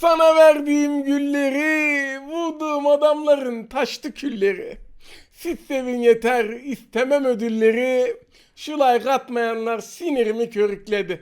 Sana verdiğim gülleri, vurduğum adamların taştı külleri. Siz sevin yeter, istemem ödülleri. Şu like atmayanlar sinirimi körükledi.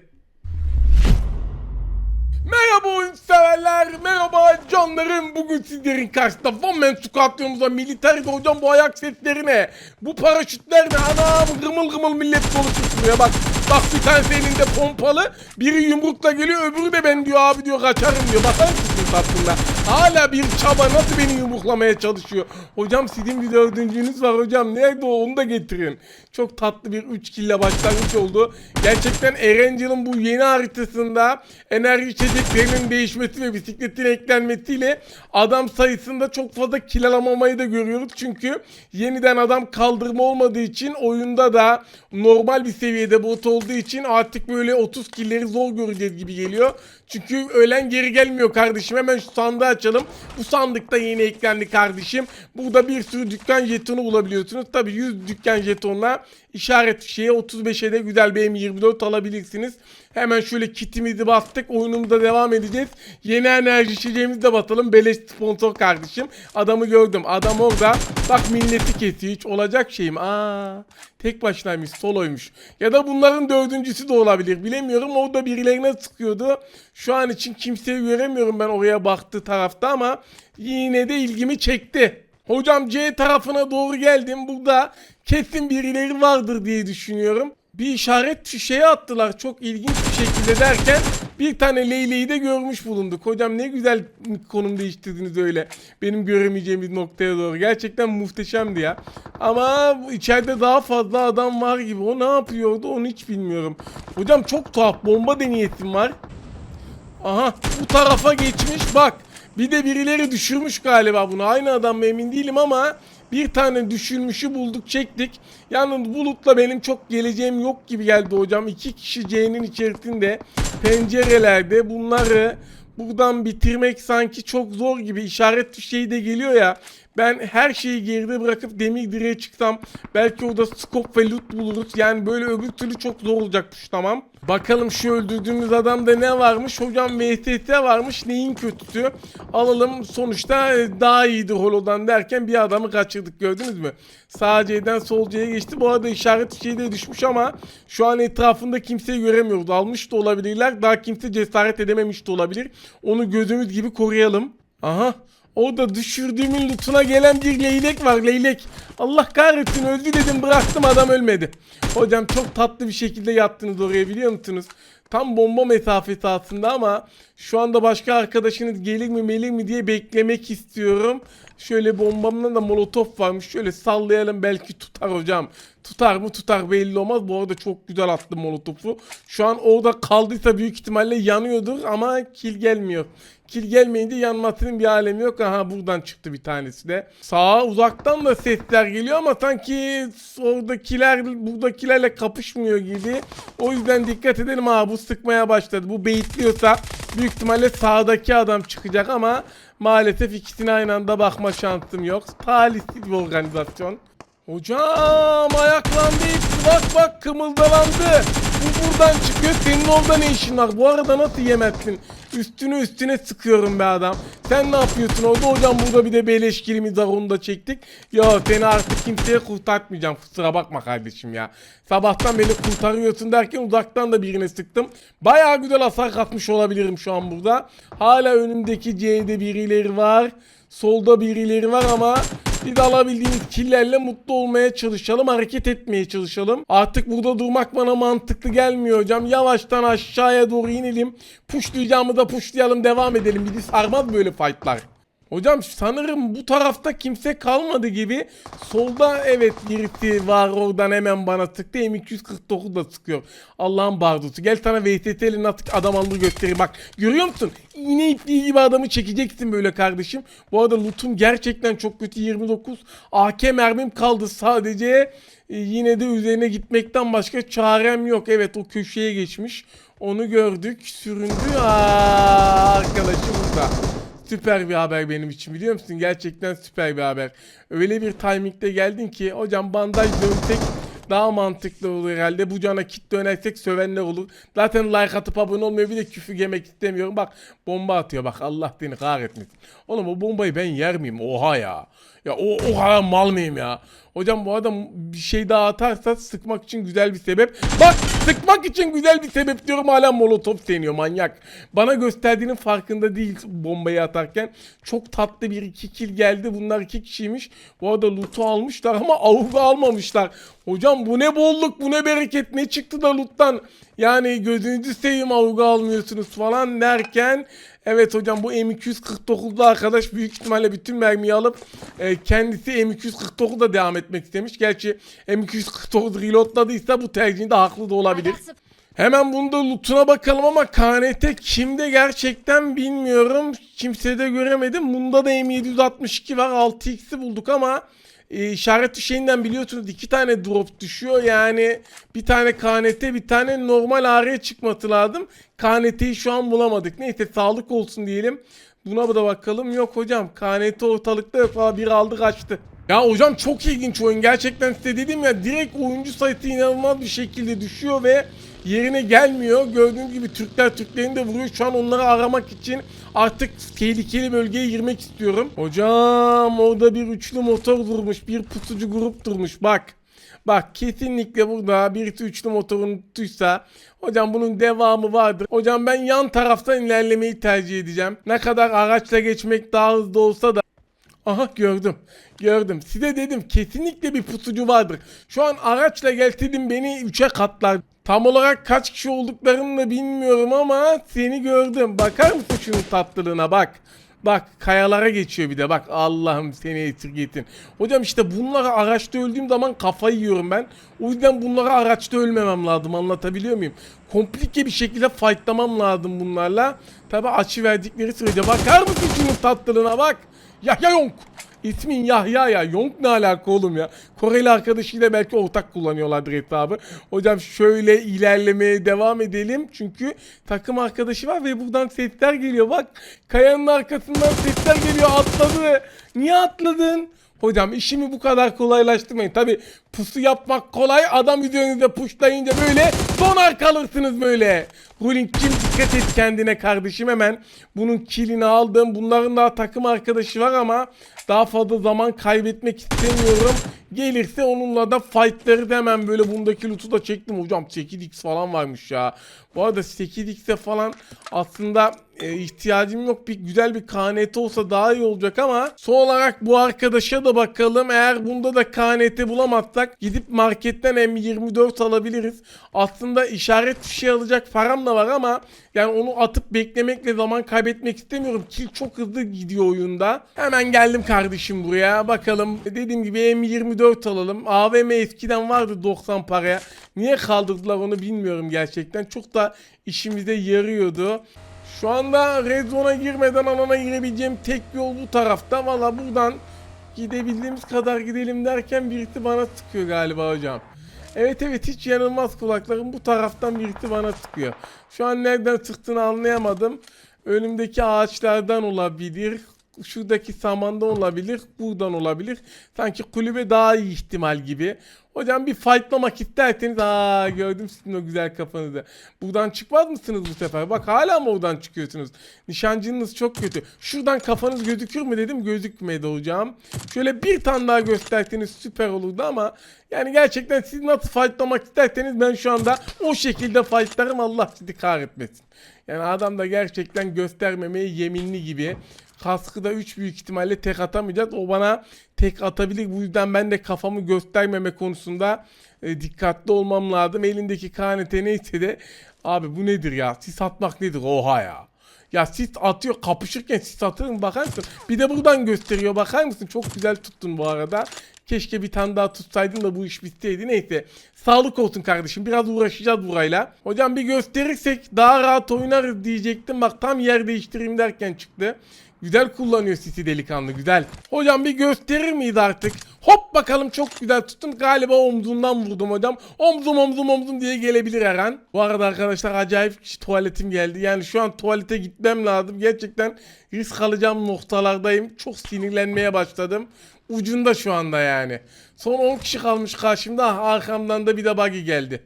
Merhaba oyun severler, merhaba canlarım. Bugün sizlerin karşısında One Man Squad'ımıza militeride hocam bu ayak sesleri ne? Bu paraşütler ne? Anam gımıl gımıl millet konuşuyor bak. Bak bir tanesi elinde pompalı, biri yumrukla geliyor, öbürü de ben diyor abi diyor kaçarım diyor. Bakar mısınız aslında? Hala bir çaba nasıl beni yumruklamaya çalışıyor. Hocam sizin bir dördüncünüz var hocam. Nerede o onu da getirin. Çok tatlı bir 3 kille başlangıç oldu. Gerçekten Erangel'ın bu yeni haritasında enerji içeceklerinin değişmesi ve bisikletin eklenmesiyle adam sayısında çok fazla kill alamamayı da görüyoruz. Çünkü yeniden adam kaldırma olmadığı için oyunda da normal bir seviyede bot olduğu için artık böyle 30 killleri zor göreceğiz gibi geliyor. Çünkü ölen geri gelmiyor kardeşim. Hemen şu sandığı açalım. Bu sandıkta yeni eklendi kardeşim. Burada bir sürü dükkan jetonu bulabiliyorsunuz. Tabi 100 dükkan jetonla işaret fişeği 35'e de güzel bir M24 alabilirsiniz. Hemen şöyle kitimizi bastık. Oyunumuza devam edeceğiz. Yeni enerji içeceğimizi de basalım. Beleş sponsor kardeşim. Adamı gördüm. Adam orada. Bak milleti kesiyor. Hiç olacak şeyim. Aa, tek başınaymış. Soloymuş. Ya da bunların dördüncüsü de olabilir. Bilemiyorum. Orada birilerine sıkıyordu. Şu an için kimseyi göremiyorum ben oraya baktığı tarafta ama yine de ilgimi çekti. Hocam C tarafına doğru geldim. Burada kesin birileri vardır diye düşünüyorum. Bir işaret fişeği attılar çok ilginç bir şekilde derken bir tane Leyle'yi de görmüş bulunduk. Hocam ne güzel konum değiştirdiniz öyle. Benim göremeyeceğimiz noktaya doğru. Gerçekten muhteşemdi ya. Ama içeride daha fazla adam var gibi. O ne yapıyordu onu hiç bilmiyorum. Hocam çok tuhaf bomba deneyetim var. Aha bu tarafa geçmiş bak. Bir de birileri düşürmüş galiba bunu. Aynı adam mı emin değilim ama bir tane düşürmüşü bulduk çektik. Yalnız bulutla benim çok geleceğim yok gibi geldi hocam. İki kişi C'nin içerisinde pencerelerde bunları buradan bitirmek sanki çok zor gibi. İşaret şeyi de geliyor ya. Ben her şeyi geride bırakıp demir direğe çıksam belki orada scope ve loot buluruz. Yani böyle öbür türlü çok zor olacakmış tamam. Bakalım şu öldürdüğümüz adamda ne varmış? Hocam VTT varmış. Neyin kötüsü? Alalım sonuçta e, daha iyidir holodan derken bir adamı kaçırdık gördünüz mü? Sağ C'den sol C'ye geçti. Bu arada işaret şeyi de düşmüş ama şu an etrafında kimseyi göremiyoruz. Almış da olabilirler. Daha kimse cesaret edememiş de olabilir. Onu gözümüz gibi koruyalım. Aha Orada düşürdüğümün lootuna gelen bir leylek var leylek. Allah kahretsin öldü dedim bıraktım adam ölmedi. Hocam çok tatlı bir şekilde yattınız oraya biliyor musunuz? Tam bomba mesafesi aslında ama şu anda başka arkadaşınız gelir mi melir mi diye beklemek istiyorum. Şöyle bombamda da molotof varmış. Şöyle sallayalım belki tutar hocam. Tutar mı tutar belli olmaz. Bu arada çok güzel attım molotofu. Şu an orada kaldıysa büyük ihtimalle yanıyordur ama kill gelmiyor. Kill gelmeyince yanmasının bir alemi yok. Aha buradan çıktı bir tanesi de. Sağa uzaktan da sesler geliyor ama sanki oradakiler buradakilerle kapışmıyor gibi. O yüzden dikkat edelim. Ha bu sıkmaya başladı. Bu beyitliyorsa büyük ihtimalle sağdaki adam çıkacak ama maalesef ikisine aynı anda bakma şansım yok. Talihsiz bir organizasyon. Hocam ayaklandı bak bak kımıldalandı. Bu buradan çıkıyor senin orada ne işin var? Bu arada nasıl yemezsin? Üstüne üstüne sıkıyorum be adam. Sen ne yapıyorsun orada? Hocam burada bir de beleşkilimiz var onu da çektik. Ya seni artık kimseye kurtartmayacağım. Kusura bakma kardeşim ya. Sabahtan beni kurtarıyorsun derken uzaktan da birine sıktım. Bayağı güzel hasar katmış olabilirim şu an burada. Hala önümdeki C'de birileri var. Solda birileri var ama biz alabildiğimiz killerle mutlu olmaya çalışalım. Hareket etmeye çalışalım. Artık burada durmak bana mantıklı gelmiyor hocam. Yavaştan aşağıya doğru inelim. Puşlayacağımı da puşlayalım. Devam edelim. Bizi sarmaz böyle fightlar. Hocam sanırım bu tarafta kimse kalmadı gibi. Solda evet birisi var oradan hemen bana sıktı. M249 da sıkıyor. Allah'ın bardusu. Gel sana VTT'li nasıl adam alır göstereyim. Bak görüyor musun? İğne ipliği gibi adamı çekeceksin böyle kardeşim. Bu arada lootum gerçekten çok kötü. 29 AK mermim kaldı sadece. E, yine de üzerine gitmekten başka çarem yok. Evet o köşeye geçmiş. Onu gördük. Süründü. Aa, arkadaşım burada. Süper bir haber benim için biliyor musun? Gerçekten süper bir haber. Öyle bir timingde geldin ki hocam bandaj dönsek daha mantıklı olur herhalde. Bu cana kit dönersek sövenler olur. Zaten like atıp abone olmuyor bir de küfür yemek istemiyorum. Bak bomba atıyor bak Allah seni kahretmesin. Oğlum o bombayı ben yer miyim? Oha ya. Ya o, o kadar mal mıyım ya? Hocam bu adam bir şey daha atarsa sıkmak için güzel bir sebep. Bak sıkmak için güzel bir sebep diyorum hala molotof deniyor manyak. Bana gösterdiğinin farkında değil bombayı atarken. Çok tatlı bir iki kill geldi. Bunlar iki kişiymiş. Bu arada loot'u almışlar ama avuga almamışlar. Hocam bu ne bolluk bu ne bereket ne çıktı da loot'tan. Yani gözünüzü seveyim avuga almıyorsunuz falan derken Evet hocam bu M249'da arkadaş büyük ihtimalle bütün mermiyi alıp e, kendisi M249'da devam etmek istemiş. Gerçi M249 reloadladıysa bu tercihinde haklı da olabilir. Hemen bunda lootuna bakalım ama KNT kimde gerçekten bilmiyorum. Kimsede göremedim. Bunda da M762 var. 6x'i bulduk ama e, işaret şeyinden biliyorsunuz iki tane drop düşüyor. Yani bir tane KNT bir tane normal AR çıkması lazım. KNT'yi şu an bulamadık. Neyse sağlık olsun diyelim. Buna da bakalım. Yok hocam KNT ortalıkta yok. Valla bir aldı kaçtı. Ya hocam çok ilginç oyun. Gerçekten size dedim ya direkt oyuncu sayısı inanılmaz bir şekilde düşüyor ve yerine gelmiyor. Gördüğünüz gibi Türkler Türklerini de vuruyor. Şu an onları aramak için artık tehlikeli bölgeye girmek istiyorum. Hocam orada bir üçlü motor durmuş. Bir pusucu grup durmuş. Bak. Bak kesinlikle burada birisi üçlü motorunu tuttuysa hocam bunun devamı vardır. Hocam ben yan taraftan ilerlemeyi tercih edeceğim. Ne kadar araçla geçmek daha hızlı olsa da Aha gördüm. Gördüm. Size dedim kesinlikle bir pusucu vardır. Şu an araçla gelseydim beni 3'e katlar. Tam olarak kaç kişi olduklarını da bilmiyorum ama seni gördüm. Bakar mısın şunun tatlılığına bak. Bak kayalara geçiyor bir de bak Allah'ım seni esirgetin. Hocam işte bunları araçta öldüğüm zaman kafayı yiyorum ben. O yüzden bunları araçta ölmemem lazım anlatabiliyor muyum? Komplike bir şekilde fightlamam lazım bunlarla. Tabi açı verdikleri sürece bakar mısın şunun tatlılığına bak. Yahya Yonk. İsmin Yahya ya. Yonk ne alaka oğlum ya? Koreli arkadaşıyla belki ortak kullanıyorlardır hesabı. Hocam şöyle ilerlemeye devam edelim. Çünkü takım arkadaşı var ve buradan sesler geliyor. Bak kayanın arkasından sesler geliyor. Atladı. Niye atladın? Hocam işimi bu kadar kolaylaştırmayın. Tabi pusu yapmak kolay. Adam videonuzda puşlayınca böyle donar kalırsınız böyle. Rulink'cim dikkat et kendine kardeşim hemen. Bunun kilini aldım. Bunların daha takım arkadaşı var ama daha fazla zaman kaybetmek istemiyorum. Gelirse onunla da fightları da hemen böyle bundaki loot'u da çektim hocam. 8x falan varmış ya. Bu arada 8x'e falan aslında e, ihtiyacım yok. Bir güzel bir KNT olsa daha iyi olacak ama son olarak bu arkadaşa da bakalım. Eğer bunda da KNT bulamazsak gidip marketten M24 alabiliriz. Aslında işaret şey alacak param da var ama yani onu atıp beklemekle zaman kaybetmek istemiyorum. Kill çok hızlı gidiyor oyunda. Hemen geldim kardeşim buraya. Bakalım dediğim gibi M24 alalım. AVM eskiden vardı 90 paraya. Niye kaldırdılar onu bilmiyorum gerçekten. Çok da işimize yarıyordu. Şu anda Red girmeden alana girebileceğim tek yol bu tarafta. Valla buradan gidebildiğimiz kadar gidelim derken birisi bana sıkıyor galiba hocam. Evet evet hiç yanılmaz kulaklarım bu taraftan birisi bana sıkıyor. Şu an nereden sıktığını anlayamadım. Önümdeki ağaçlardan olabilir. Şuradaki samandan olabilir. Buradan olabilir. Sanki kulübe daha iyi ihtimal gibi. Hocam bir fightlamak isterseniz aa gördüm sizin o güzel kafanızı. Buradan çıkmaz mısınız bu sefer? Bak hala mı oradan çıkıyorsunuz? Nişancınız çok kötü. Şuradan kafanız gözükür mü dedim gözükmedi hocam. Şöyle bir tane daha gösterseniz süper olurdu ama yani gerçekten siz nasıl fightlamak isterseniz ben şu anda o şekilde fightlarım Allah sizi kahretmesin. Yani adam da gerçekten göstermemeye yeminli gibi. Kaskı da 3 büyük ihtimalle tek atamayacağız. O bana tek atabilir. Bu yüzden ben de kafamı göstermeme konusunda e, dikkatli olmam lazım. Elindeki KNT neyse de abi bu nedir ya? Sis atmak nedir? Oha ya. Ya sis atıyor kapışırken sis atıyor mu bakar mısın? Bir de buradan gösteriyor bakar mısın? Çok güzel tuttun bu arada. Keşke bir tane daha tutsaydın da bu iş bitseydi. Neyse. Sağlık olsun kardeşim. Biraz uğraşacağız burayla. Hocam bir gösterirsek daha rahat oynarız diyecektim. Bak tam yer değiştireyim derken çıktı. Güzel kullanıyor City delikanlı güzel. Hocam bir gösterir miyiz artık? Hop bakalım çok güzel tuttum. Galiba omzundan vurdum hocam. Omzum omzum omzum diye gelebilir her an. Bu arada arkadaşlar acayip tuvaletim geldi. Yani şu an tuvalete gitmem lazım. Gerçekten risk alacağım noktalardayım. Çok sinirlenmeye başladım. ucunda şu anda yani. Son 10 kişi kalmış karşımda. Arkamdan da bir de buggy geldi.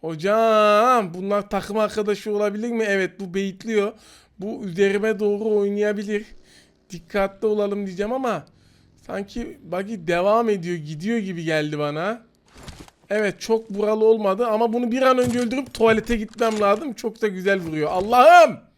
Hocam bunlar takım arkadaşı olabilir mi? Evet bu beyitliyor. Bu üzerime doğru oynayabilir. Dikkatli olalım diyeceğim ama sanki buggy devam ediyor gidiyor gibi geldi bana. Evet çok buralı olmadı ama bunu bir an önce öldürüp tuvalete gitmem lazım. Çok da güzel vuruyor. Allah'ım!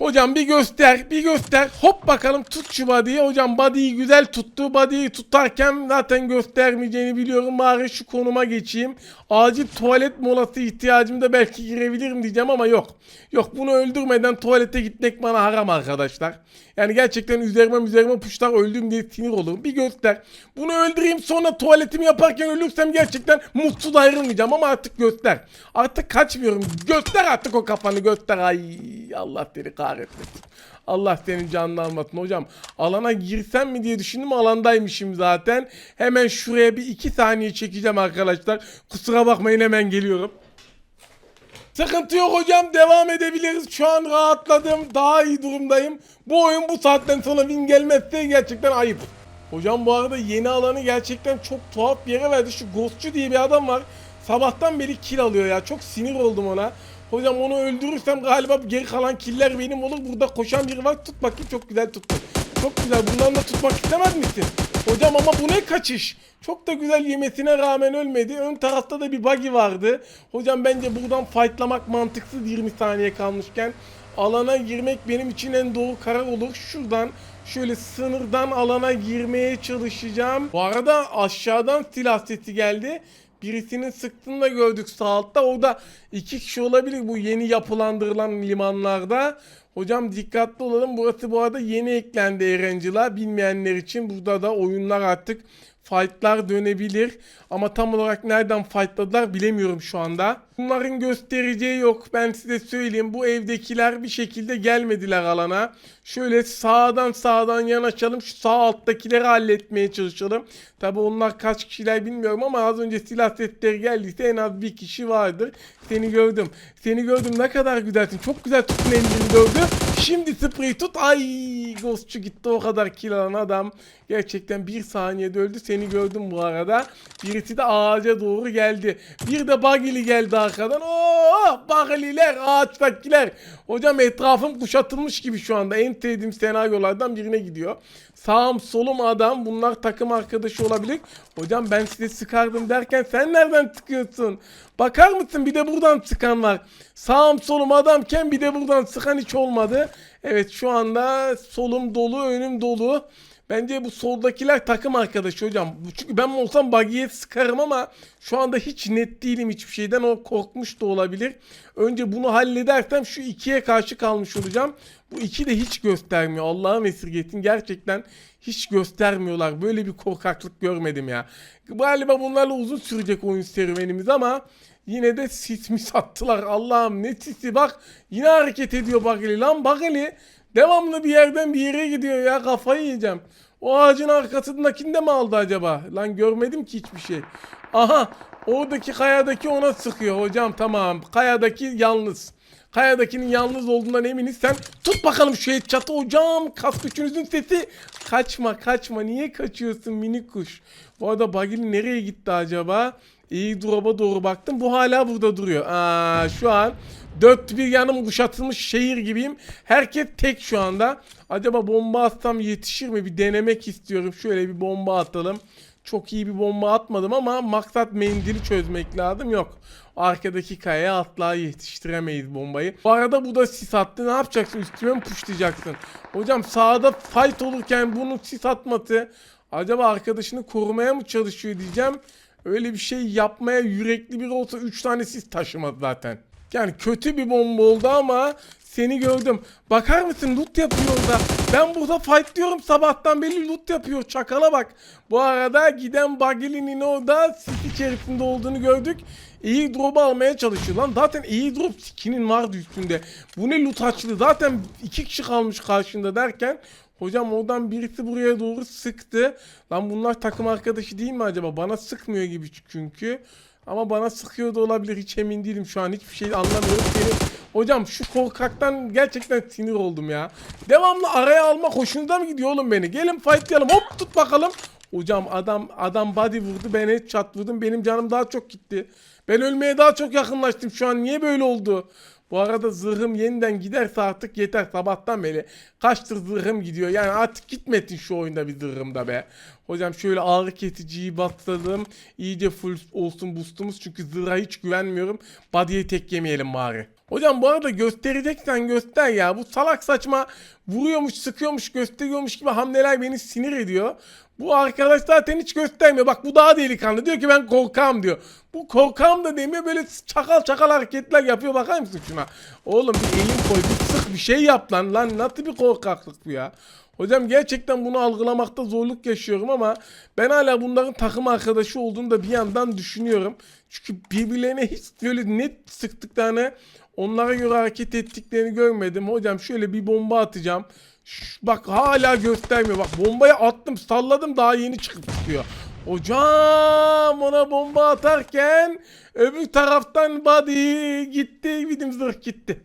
Hocam bir göster, bir göster. Hop bakalım tut şu body'yi. Hocam body'yi güzel tuttu. Body'yi tutarken zaten göstermeyeceğini biliyorum. Bari şu konuma geçeyim. Acil tuvalet molası ihtiyacımda belki girebilirim diyeceğim ama yok. Yok bunu öldürmeden tuvalete gitmek bana haram arkadaşlar. Yani gerçekten üzerime üzerime puşlar öldüm diye sinir olurum. Bir göster. Bunu öldüreyim sonra tuvaletimi yaparken ölürsem gerçekten mutsuz ayrılmayacağım ama artık göster. Artık kaçmıyorum. Göster artık o kafanı göster. Ay Allah seni kahretmesin. Allah senin canını almasın hocam. Alana girsem mi diye düşündüm alandaymışım zaten. Hemen şuraya bir iki saniye çekeceğim arkadaşlar. Kusura bakmayın hemen geliyorum. Sıkıntı yok hocam devam edebiliriz. Şu an rahatladım. Daha iyi durumdayım. Bu oyun bu saatten sonra win gelmezse gerçekten ayıp. Hocam bu arada yeni alanı gerçekten çok tuhaf bir yere verdi. Şu Ghostçu diye bir adam var. Sabahtan beri kill alıyor ya. Çok sinir oldum ona. Hocam onu öldürürsem galiba geri kalan killer benim olur. Burada koşan biri var. Tut bakayım çok güzel tuttu. Çok güzel. Bundan da tutmak istemez misin? Hocam ama bu ne kaçış? Çok da güzel yemesine rağmen ölmedi. Ön tarafta da bir buggy vardı. Hocam bence buradan fightlamak mantıksız 20 saniye kalmışken. Alana girmek benim için en doğru karar olur. Şuradan şöyle sınırdan alana girmeye çalışacağım. Bu arada aşağıdan silah sesi geldi. Birisinin sıktığını da gördük sağ. O da iki kişi olabilir bu yeni yapılandırılan limanlarda. Hocam dikkatli olalım. Burası bu arada yeni eklendi Erencil'a. Bilmeyenler için burada da oyunlar artık fightlar dönebilir. Ama tam olarak nereden fightladılar bilemiyorum şu anda. Bunların göstereceği yok. Ben size söyleyeyim. Bu evdekiler bir şekilde gelmediler alana. Şöyle sağdan sağdan yanaşalım. Şu sağ alttakileri halletmeye çalışalım. Tabi onlar kaç kişiler bilmiyorum ama az önce silah setleri geldiyse en az bir kişi vardır. Seni gördüm. Seni gördüm. Ne kadar güzelsin. Çok güzel tuttun elini gördü. Şimdi spreyi tut. Ay Ghostçu gitti o kadar kill alan adam. Gerçekten bir saniyede öldü. Seni gördüm bu arada. Birisi de ağaca doğru geldi. Bir de Bagili geldi arkadan. Oo Bagililer ağaçtakiler. Hocam etrafım kuşatılmış gibi şu anda. En sevdiğim senaryolardan birine gidiyor. Sağım solum adam. Bunlar takım arkadaşı olabilir. Hocam ben size sıkardım derken sen nereden çıkıyorsun? Bakar mısın bir de buradan sıkan var. Sağım solum adamken bir de buradan sıkan hiç olmadı. Evet şu anda solum dolu önüm dolu. Bence bu soldakiler takım arkadaşı hocam. Çünkü ben olsam buggy'ye sıkarım ama şu anda hiç net değilim hiçbir şeyden. O korkmuş da olabilir. Önce bunu halledersem şu ikiye karşı kalmış olacağım. Bu iki de hiç göstermiyor. Allah'ım esirgetin gerçekten hiç göstermiyorlar. Böyle bir korkaklık görmedim ya. Galiba bunlarla uzun sürecek oyun serüvenimiz ama yine de sis mi sattılar. Allah'ım ne sisi bak. Yine hareket ediyor Bageli. Lan Bageli devamlı bir yerden bir yere gidiyor ya. Kafayı yiyeceğim. O ağacın arkasındakini de mi aldı acaba? Lan görmedim ki hiçbir şey. Aha oradaki kayadaki ona sıkıyor hocam tamam. Kayadaki yalnız. Kayadakinin yalnız olduğundan eminiz. Sen tut bakalım şu çatı hocam. Kas gücünüzün sesi. Kaçma kaçma. Niye kaçıyorsun minik kuş? Bu arada Bagili nereye gitti acaba? İyi drop'a doğru baktım. Bu hala burada duruyor. Aa, şu an dört bir yanım kuşatılmış şehir gibiyim. Herkes tek şu anda. Acaba bomba atsam yetişir mi? Bir denemek istiyorum. Şöyle bir bomba atalım. Çok iyi bir bomba atmadım ama maksat mendili çözmek lazım. Yok. Arkadaki kayaya asla yetiştiremeyiz bombayı. Bu arada bu da sis attı. Ne yapacaksın? Üstüme mi puşlayacaksın? Hocam sağda fight olurken bunun sis atması acaba arkadaşını korumaya mı çalışıyor diyeceğim. Öyle bir şey yapmaya yürekli biri olsa 3 tane sis taşımaz zaten. Yani kötü bir bomba oldu ama seni gördüm. Bakar mısın loot yapıyor orada. Ben burada fight diyorum sabahtan beri loot yapıyor. Çakala bak. Bu arada giden Bagili'nin orada sis içerisinde olduğunu gördük. İyi drop almaya çalışıyor lan. Zaten iyi drop skinin vardı üstünde. Bu ne loot açlı. Zaten iki kişi kalmış karşında derken Hocam oradan birisi buraya doğru sıktı. Lan bunlar takım arkadaşı değil mi acaba? Bana sıkmıyor gibi çünkü. Ama bana sıkıyor da olabilir. Hiç emin değilim şu an. Hiçbir şey anlamıyorum. Seni... Hocam şu korkaktan gerçekten sinir oldum ya. Devamlı araya almak hoşunuza mı gidiyor oğlum beni? Gelin fightlayalım. Hop tut bakalım. Hocam adam adam body vurdu ben headshot vurdum benim canım daha çok gitti. Ben ölmeye daha çok yakınlaştım şu an niye böyle oldu? Bu arada zırhım yeniden giderse artık yeter sabahtan beri. Kaçtır zırhım gidiyor yani artık gitmesin şu oyunda bir zırhımda be. Hocam şöyle ağrı kesiciyi bastırdım. İyice full olsun boostumuz çünkü zırha hiç güvenmiyorum. Body'yi tek yemeyelim bari. Hocam bu arada göstereceksen göster ya. Bu salak saçma vuruyormuş, sıkıyormuş, gösteriyormuş gibi hamleler beni sinir ediyor. Bu arkadaş zaten hiç göstermiyor. Bak bu daha delikanlı. Diyor ki ben korkam diyor. Bu korkam da demiyor. Böyle çakal çakal hareketler yapıyor. Bakar mısın şuna? Oğlum bir elim koy. Bir sık bir şey yap lan. Lan nasıl bir korkaklık bu ya? Hocam gerçekten bunu algılamakta zorluk yaşıyorum ama ben hala bunların takım arkadaşı olduğunu da bir yandan düşünüyorum. Çünkü birbirlerine hiç böyle net sıktıklarını onlara göre hareket ettiklerini görmedim. Hocam şöyle bir bomba atacağım. Şş, bak hala göstermiyor. Bak bombayı attım salladım daha yeni çıkıp çıkıyor. Hocam ona bomba atarken öbür taraftan body gitti bizim zırh gitti.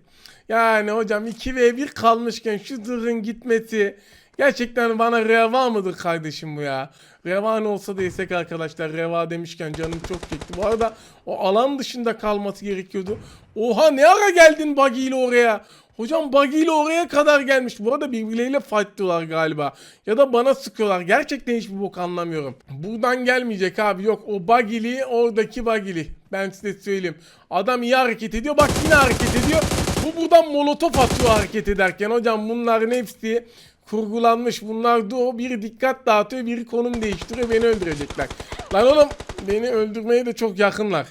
Yani hocam 2 ve 1 kalmışken şu zırhın gitmesi gerçekten bana reva mıdır kardeşim bu ya? Reva ne olsa da yesek arkadaşlar. Reva demişken canım çok çekti. Bu arada o alan dışında kalması gerekiyordu. Oha ne ara geldin buggy ile oraya? Hocam buggy ile oraya kadar gelmiş. Bu arada birbirleriyle fight diyorlar galiba. Ya da bana sıkıyorlar. Gerçekten hiçbir bok anlamıyorum. Buradan gelmeyecek abi. Yok o buggy'li oradaki buggy'li. Ben size söyleyeyim. Adam iyi hareket ediyor. Bak yine hareket ediyor. Bu buradan molotof atıyor hareket ederken. Hocam bunların hepsi kurgulanmış. Bunlar duo. Biri dikkat dağıtıyor. Biri konum değiştiriyor. Beni öldürecekler. Lan oğlum beni öldürmeye de çok yakınlar.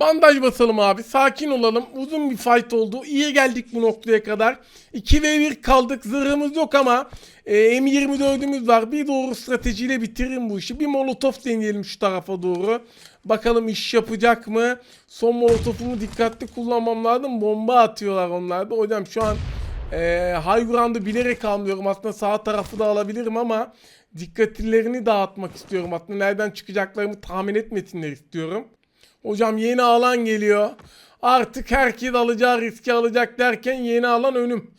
Bandaj basalım abi. Sakin olalım. Uzun bir fight oldu. İyi geldik bu noktaya kadar. 2 ve 1 kaldık. Zırhımız yok ama e, M24'ümüz var. Bir doğru stratejiyle bitiririm bu işi. Bir molotof deneyelim şu tarafa doğru. Bakalım iş yapacak mı? Son molotofumu dikkatli kullanmam lazım. Bomba atıyorlar onlar da. Hocam şu an e, high ground'u bilerek almıyorum. Aslında sağ tarafı da alabilirim ama dikkatlerini dağıtmak istiyorum. Aslında nereden çıkacaklarımı tahmin etmesinler istiyorum. Hocam yeni alan geliyor. Artık herkes alacağı riski alacak derken yeni alan önüm.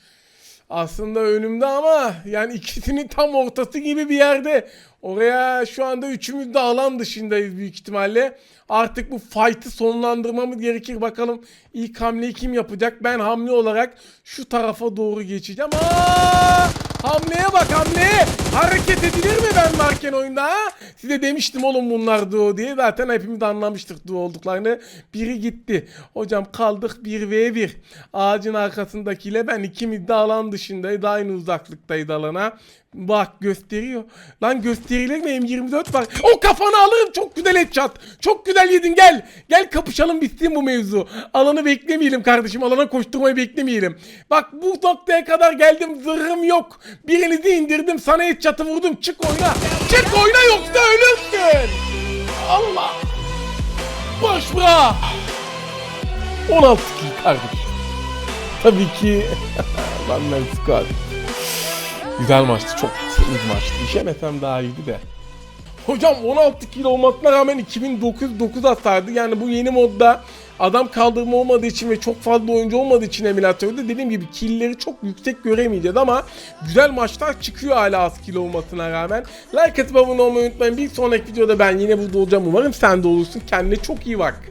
Aslında önümde ama yani ikisinin tam ortası gibi bir yerde. Oraya şu anda üçümüz de alan dışındayız büyük ihtimalle. Artık bu fight'ı sonlandırmamız gerekir. Bakalım ilk hamleyi kim yapacak? Ben hamle olarak şu tarafa doğru geçeceğim. Aa! Hamleye bak hamleye. Hareket edilir mi ben varken oyunda ha? Size demiştim oğlum bunlar duo diye. Zaten hepimiz anlamıştık duo olduklarını. Biri gitti. Hocam kaldık 1v1. Ağacın arkasındakiyle ben ikimiz de alan dışındayız. Aynı uzaklıktayız alana. Bak gösteriyor. Lan gösterilir mi? M24 var. O kafanı alırım. Çok güzel headshot. Çok güzel yedin gel. Gel kapışalım bitsin bu mevzu. Alanı beklemeyelim kardeşim. Alana koşturmayı beklemeyelim. Bak bu noktaya kadar geldim. Zırhım yok. Birinizi indirdim. Sana headshot'ı vurdum. Çık oyna. Çık oyna yoksa ölürsün. Allah. Boş bırak. 16 kill kardeşim. Tabii ki. Lan squad. Güzel maçtı. Çok temiz maçtı. İşemesem daha iyiydi de. Hocam 16 kilo olmasına rağmen 2009 9 hasardı. Yani bu yeni modda adam kaldırma olmadığı için ve çok fazla oyuncu olmadığı için emülatörde dediğim gibi killleri çok yüksek göremeyeceğiz ama güzel maçlar çıkıyor hala az kill olmasına rağmen. Like atıp abone olmayı unutmayın. Bir sonraki videoda ben yine burada olacağım. Umarım sen de olursun. Kendine çok iyi bak.